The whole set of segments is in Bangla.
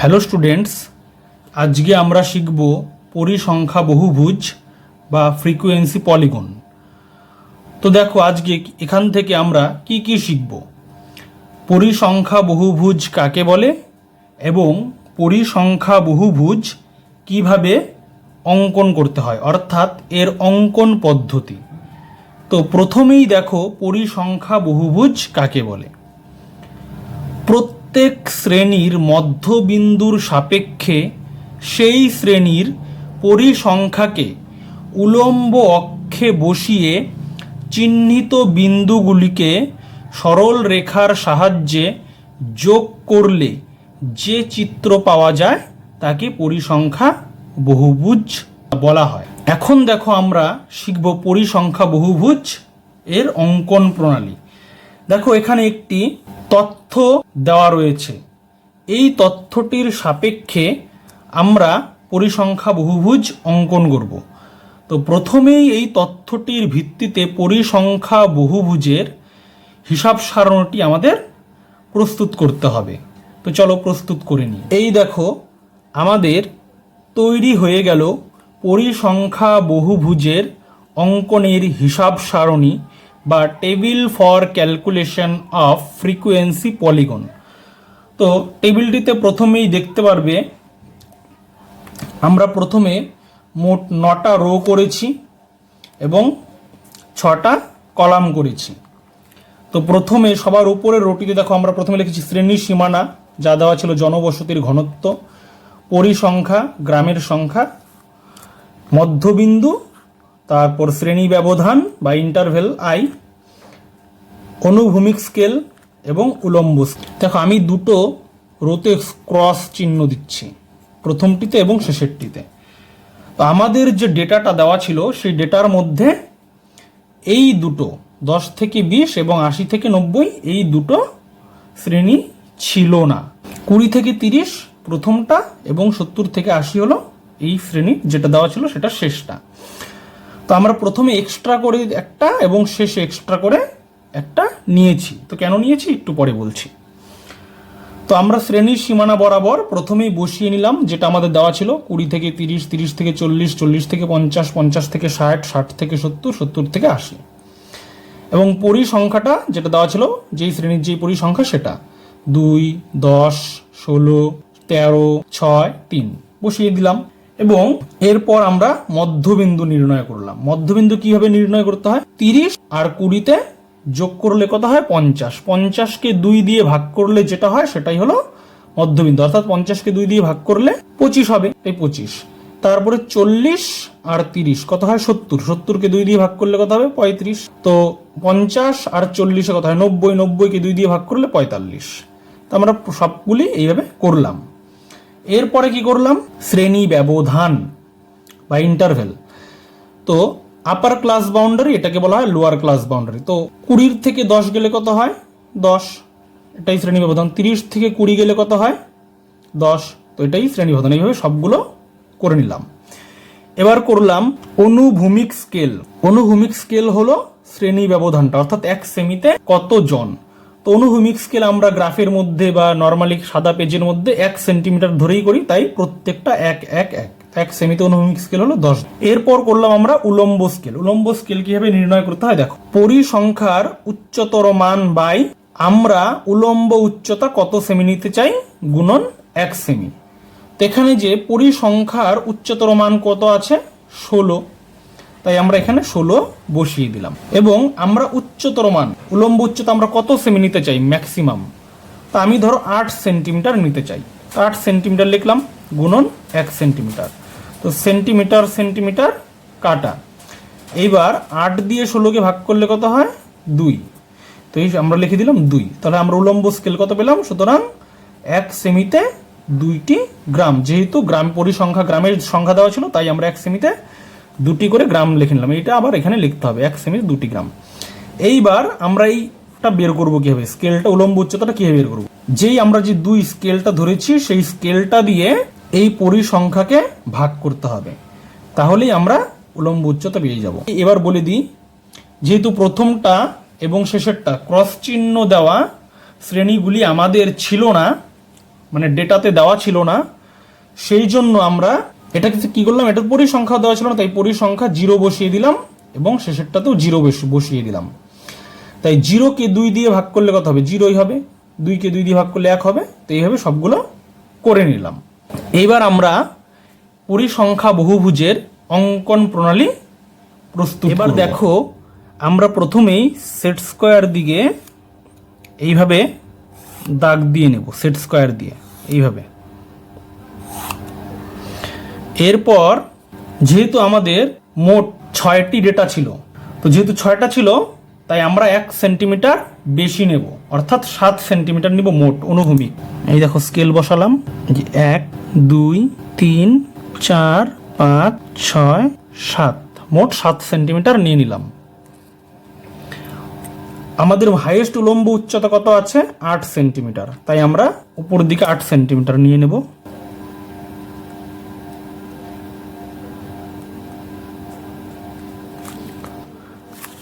হ্যালো স্টুডেন্টস, আজকে আমরা শিখব পরিসংখ্যা বহুভুজ বা ফ্রিকোয়েন্সি পলিগন। তো দেখো, আজকে এখান থেকে আমরা কি কি শিখব? পরিসংখ্যা বহুভুজ কাকে বলে এবং পরিসংখ্যা বহুভুজ কীভাবে অঙ্কন করতে হয়, অর্থাৎ এর অঙ্কন পদ্ধতি। তো প্রথমেই দেখো পরিসংখ্যা বহুভুজ কাকে বলে। প্রত্যেক শ্রেণির মধ্যবিন্দুর সাপেক্ষে সেই শ্রেণির পরিসংখ্যাকে উলম্ব অক্ষে বসিয়ে চিহ্নিত বিন্দুগুলিকে সরল রেখার সাহায্যে যোগ করলে যে চিত্র পাওয়া যায় তাকে পরিসংখ্যা বহুভুজ বলা হয়। এখন দেখো আমরা শিখব পরিসংখ্যা বহুভুজ এর অঙ্কন প্রণালী। দেখো এখানে একটি তথ্য দেওয়া রয়েছে। এই তথ্যটির সাপেক্ষে আমরা পরিসংখ্যা বহুভুজ অঙ্কন করব। তো প্রথমেই এই তথ্যটির ভিত্তিতে পরিসংখ্যা বহুভুজের হিসাব সারণীটি আমাদের প্রস্তুত করতে হবে। তো চলো প্রস্তুত করে নিই। এই দেখো, আমাদের তৈরি হয়ে গেল পরিসংখ্যা বহুভুজের অঙ্কনের হিসাব সারণী। বা table for calculation of frequency polygon তো টেবিলটিতে প্রথমেই দেখতে পারবে, আমরা প্রথমে মোট নটা রো করেছি এবং ছটা কলাম করেছি। তো প্রথমে সবার উপরের রোটিতে দেখো, আমরা প্রথমে লিখেছি শ্রেণি সীমানা, যা দেওয়া ছিল জনবসতির ঘনত্ব, পরিসংখ্যা, গ্রামের সংখ্যা, মধ্যবিন্দু তারপর শ্রেণি ব্যবধান বা ইন্টারভেল আই অনুভূমিক স্কেল এবং উলম্ব স্কেল দেখো, আমি দুটো রোতে ক্রস চিহ্ন দিচ্ছি, প্রথমটিতে এবং শেষেরটিতে। তো আমাদের যে ডেটাটা দেওয়া ছিল, সেই ডেটার মধ্যে এই দুটো, দশ থেকে বিশ এবং আশি থেকে নব্বই, এই দুটো শ্রেণি ছিল না। কুড়ি থেকে তিরিশ প্রথমটা এবং সত্তর থেকে আশি হলো এই শ্রেণি, যেটা দেওয়া ছিল সেটা শেষটা। তো আমরা প্রথমে এক্সট্রা করে একটা এবং শেষে এক্সট্রা করে একটা নিয়েছি। তো কেন নিয়েছি? একটু পরে বলছি। তো আমরা শ্রেণির সীমানা বরাবর প্রথমেই বসিয়ে নিলাম, যেটা আমাদের দেওয়া ছিল কুড়ি থেকে তিরিশ তিরিশ থেকে চল্লিশ চল্লিশ থেকে পঞ্চাশ পঞ্চাশ থেকে ষাট ষাট থেকে সত্তর সত্তর থেকে আশি। এবং পরিসংখ্যাটা যেটা দেওয়া ছিল, যেই শ্রেণির যেই পরিসংখ্যা সেটা দুই, দশ, ষোলো, তেরো, ছয়, তিন। বসিয়ে দিলাম। এবং এরপর আমরা মধ্যবিন্দু নির্ণয় করলাম। মধ্যবিন্দু কীভাবে নির্ণয় করতে হয়? তিরিশ আর কুড়িতে যোগ করলে কত হয়? পঞ্চাশ। পঞ্চাশকে দুই দিয়ে ভাগ করলে যেটা হয়, সেটাই হলো মধ্যবিন্দু। অর্থাৎ পঞ্চাশকে দুই দিয়ে ভাগ করলে পঁচিশ হবে। এই পঁচিশ। তারপরে চল্লিশ আর তিরিশ, কত হয়? সত্তর। সত্তরকে দুই দিয়ে ভাগ করলে কত হবে? পঁয়ত্রিশ। তো পঞ্চাশ আর চল্লিশে কত হয়? নব্বই। নব্বইকে দুই দিয়ে ভাগ করলে পঁয়তাল্লিশ। তো আমরা সবগুলি এইভাবে করলাম। এরপরে কি করলাম? শ্রেণি ব্যবধান বা ইন্টারভেল তো আপার ক্লাস বাউন্ডারি এটাকে বলা হয় লোয়ার ক্লাস বাউন্ডারি তো কুড়ির থেকে দশ গেলে কত হয়? দশ। এটাই শ্রেণি ব্যবধান। তিরিশ থেকে কুড়ি গেলে কত হয়? দশ। তো এটাই শ্রেণি ব্যবধান। এইভাবে সবগুলো করে নিলাম। এবার করলাম অনুভূমিক স্কেল অনুভূমিক স্কেল হলো শ্রেণি ব্যবধানটা, অর্থাৎ এক সেমিতে কত জন তো অনুভূমিক স্কেল আমরা গ্রাফের মধ্যে বা নর্মালি সাদা পেজের মধ্যে এক সেন্টিমিটার ধরেই করি, তাই প্রত্যেকটা এক এক এক। এক সেমিতে অনুভূমিক স্কেল হলো দশ। এরপর করলাম আমরা উলম্ব স্কেল উলম্ব স্কেল কীভাবে নির্ণয় করতে হয়? দেখো, পরিসংখ্যার উচ্চতর মান বাই আমরা উলম্ব উচ্চতা কত সেমি নিতে চাই? গুণন এক সেমি এখানে যে পরিসংখ্যার উচ্চতর মান কত আছে? ষোলো। তাই আমরা এখানে ষোলো বসিয়ে দিলাম। এবং আমরা উচ্চতর মান, উলম্ব উচ্চতা আমরা কত সেমি নিতে চাই ম্যাক্সিমাম? তা আমি ধরো আট সেন্টিমিটার নিতে চাই। আট সেন্টিমিটার লিখলাম, গুণন এক সেন্টিমিটার। তো সেন্টিমিটার সেন্টিমিটার কাটা। এইবার আট দিয়ে ষোলোকে ভাগ করলে কত হয়? দুই। তো এই আমরা লিখে দিলাম দুই। তাহলে আমরা উলম্ব স্কেল কত পেলাম? সুতরাং এক সেমিতে দুইটি গ্রাম। যেহেতু গ্রাম পরিসংখ্যা, গ্রামের সংখ্যা দেওয়া ছিল, তাই আমরা এক সেমিতে দুটি করে গ্রাম লিখে নিলাম। এইটা আবার এখানে লিখতে হবে, এক সেমিতে দুটি গ্রাম। এইবার আমরা এইটা বের করব কীভাবে? স্কেলটা উলম্ব উচ্চতাটা কীভাবে বের করব? যেই আমরা যে দুই স্কেলটা ধরেছি, সেই স্কেলটা দিয়ে এই পরিসংখ্যাকে ভাগ করতে হবে। তাহলেই আমরা উলম্ব উচ্চতা পেয়ে যাব। এবার বলে দিই, যেহেতু প্রথমটা এবং শেষেরটা ক্রস চিহ্ন দেওয়া শ্রেণীগুলি আমাদের ছিল না মানে ডেটাতে দেওয়া ছিল না, সেই জন্য আমরা এটাকে কি করলাম? এটা পরিসংখ্যা দেওয়া ছিল না তাই পরিসংখ্যা জিরো বসিয়ে দিলাম এবং শেষেরটাতেও জিরো বসিয়ে দিলাম। তাই জিরোকে দুই দিয়ে ভাগ করলে কত হবে? জিরোই হবে। দুইকে দুই দিয়ে ভাগ করলে এক হবে। তো এইভাবে সবগুলো করে নিলাম। এইবার আমরা পরিসংখ্যা বহুভুজের অঙ্কন প্রণালী প্রস্তুত এবার দেখো আমরা প্রথমেই সেট স্কোয়ার দিকে এইভাবে দাগ দিয়ে নেব সেট স্কোয়ার দিয়ে এইভাবে। এরপর যেহেতু আমাদের মোট ছয়টি ডেটা ছিল, তো যেহেতু ছয়টা ছিল, তাই আমরা এক সেন্টিমিটার বেশি নেব। অর্থাৎ সাত সেন্টিমিটার নিব মোট অনুভূমিক। এই দেখো স্কেল বসালাম। যে এক, দুই, তিন, চার, পাঁচ, ছয়, সাত। মোট সাত সেন্টিমিটার নিয়ে নিলাম। আমাদের হাইয়েস্ট উলম্ব উচ্চতা কত আছে? আট সেন্টিমিটার তাই আমরা উপর দিকে আট সেন্টিমিটার নিয়ে নেব।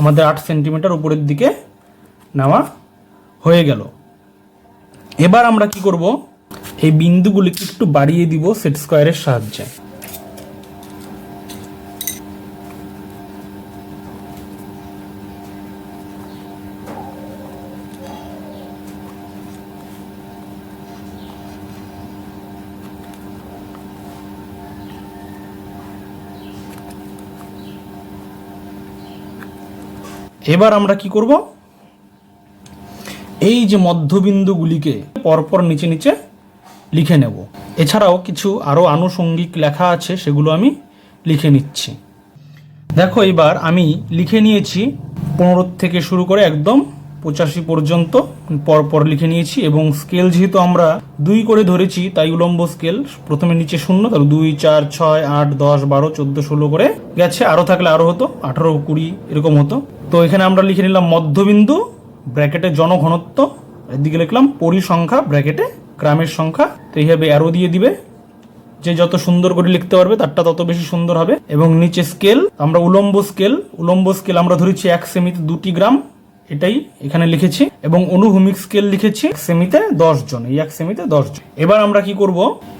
আমাদের আট সেন্টিমিটার উপরের দিকে নেওয়া হয়ে গেল। এবার আমরা কি করব? এই বিন্দুগুলিকে একটু বাড়িয়ে দিব সেট স্কোয়ারের সাহায্যে। এবার আমরা কি করব? এই যে মধ্যবিন্দুগুলিকে পরপর নিচে নিচে লিখে নেব। এছাড়াও কিছু আরও আনুষঙ্গিক লেখা আছে, সেগুলো আমি লিখে নিচ্ছি। দেখো, এবার আমি লিখে নিয়েছি পনেরো থেকে শুরু করে একদম পঁচাশি পর্যন্ত পরপর লিখে নিয়েছি এবং স্কেল যেহেতু আমরা দুই করে ধরেছি, তাই উলম্ব স্কেল প্রথমে নিচে শূন্য, তারপর দুই, চার, ছয়, আট, দশ, বারো, চোদ্দ, ষোলো করে গেছে। আরও থাকলে আরও হতো, আঠারো, কুড়ি, এরকম হতো। তো এখানে আমরা লিখে নিলাম মধ্যবিন্দু ব্র্যাকেটে জনঘনত্ব এদিকে লিখলাম পরিসংখ্যা ব্র্যাকেটে গ্রামের সংখ্যা। তো এইভাবে অ্যারো দিয়ে দিবে। যে যত সুন্দর করে লিখতে পারবে, তারটা তত বেশি সুন্দর হবে। এবং নিচে স্কেল আমরা উলম্ব স্কেল উলম্ব স্কেল আমরা ধরেছি এক সেমিতে দুটি গ্রাম। এটাই এখানে লিখেছি। এবং অনুভূমিক স্কেল লিখেছি এক সেমিতে দশ জন, এই এক সেমিতে দশ জন। এবার আমরা কি করব?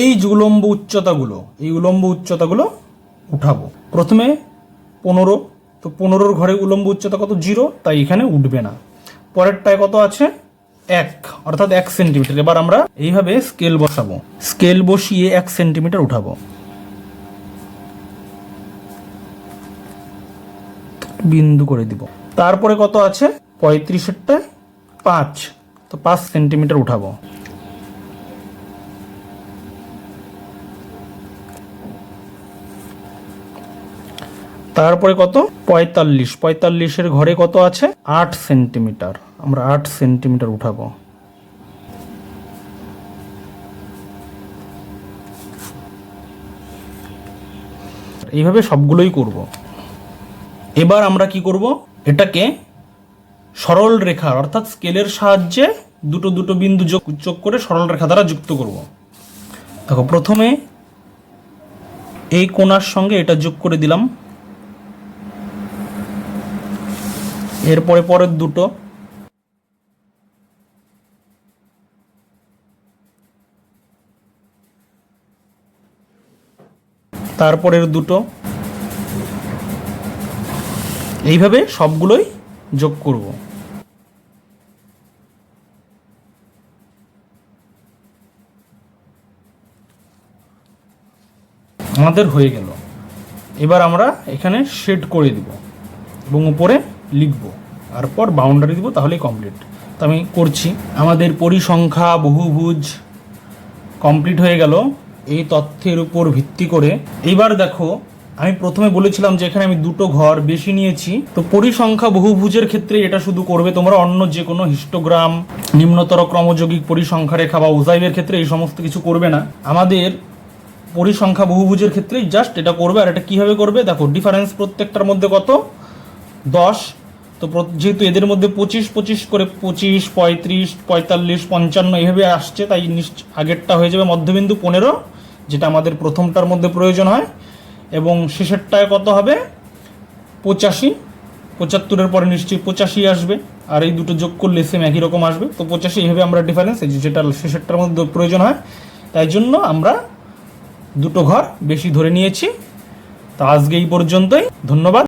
এই যে উলম্ব উচ্চতাগুলো, এই উলম্ব উচ্চতাগুলো উঠাবো। প্রথমে পনেরো তো পনেরোর ঘরে উলম্ব উচ্চতা কত? জিরো, তাই এখানে উঠবে না। পরেরটায় কত আছে? এক, অর্থাৎ এক সেন্টিমিটার। এবার আমরা এইভাবে স্কেল বসাবো। স্কেল বসিয়ে এক সেন্টিমিটার উঠাবো। বিন্দু করে দিব। তারপরে কত আছে? পঁয়ত্রিশেরটায় পাঁচ। তো পাঁচ সেন্টিমিটার উঠাবো। তারপরে কত? পঁয়তাল্লিশ। পঁয়তাল্লিশের ঘরে কত আছে? আট সেন্টিমিটার। আমরা আট সেন্টিমিটার উঠাবো। এইভাবে সবগুলোই করব। এবার আমরা কি করব? এটাকে সরল রেখা, অর্থাৎ স্কেলের সাহায্যে দুটো দুটো বিন্দু যোগ যোগ করে সরল রেখা দ্বারা যুক্ত করব। দেখো, প্রথমে এই কোণার সঙ্গে এটা যোগ করে দিলাম। এরপরে পরের দুটো। তারপরের দুটো। এইভাবে সবগুলোই যোগ করব। আমাদের হয়ে গেল। এবার আমরা এখানে শেড করে দিব এবং উপরে লিখব। আর পর বাউন্ডারি দিব, তাহলেই কমপ্লিট তো আমি করছি। আমাদের পরিসংখ্যা, বহুভুজ কমপ্লিট হয়ে গেল। এই তথ্যের উপর ভিত্তি করে। এইবার দেখো, আমি প্রথমে বলেছিলাম যে এখানে আমি দুটো ঘর বেশি নিয়েছি। তো পরিসংখ্যা বহুভুজের ক্ষেত্রে এটা শুধু করবে তোমরা অন্য যে কোনো হিস্টোগ্রাম নিম্নতর ক্রমযৌগিক পরিসংখ্যা রেখা বা ওজাইবের ক্ষেত্রে এই সমস্ত কিছু করবে না। আমাদের পরিসংখ্যা বহুভুজের ক্ষেত্রেই জাস্ট এটা করবে। আর এটা কীভাবে করবে? দেখো ডিফারেন্স প্রত্যেকটার মধ্যে কত? দশ। তো যেহেতু এদের মধ্যে পঁচিশ পঁচিশ করে পঁচিশ, পঁয়ত্রিশ, পঁয়তাল্লিশ, পঞ্চান্ন এইভাবে আসছে, তাই আগেরটা হয়ে যাবে মধ্যবিন্দু পনেরো, যেটা আমাদের প্রথমটার মধ্যে প্রয়োজন হয়। এবং শেষেরটায় কত হবে? পঁচাশি। পঁচাত্তরের পরে নিশ্চয়ই পঁচাশি আসবে, আর এই দুটো যোগ করলে সেম একই রকম আসবে। তো পঁচাশি এইভাবে আমরা ডিফারেন্স এই যেটা শেষেরটার মধ্যে প্রয়োজন হয়, তাই জন্য আমরা দুটো ঘর বেশি ধরে নিয়েছি। তো আজকে এই পর্যন্তই, ধন্যবাদ।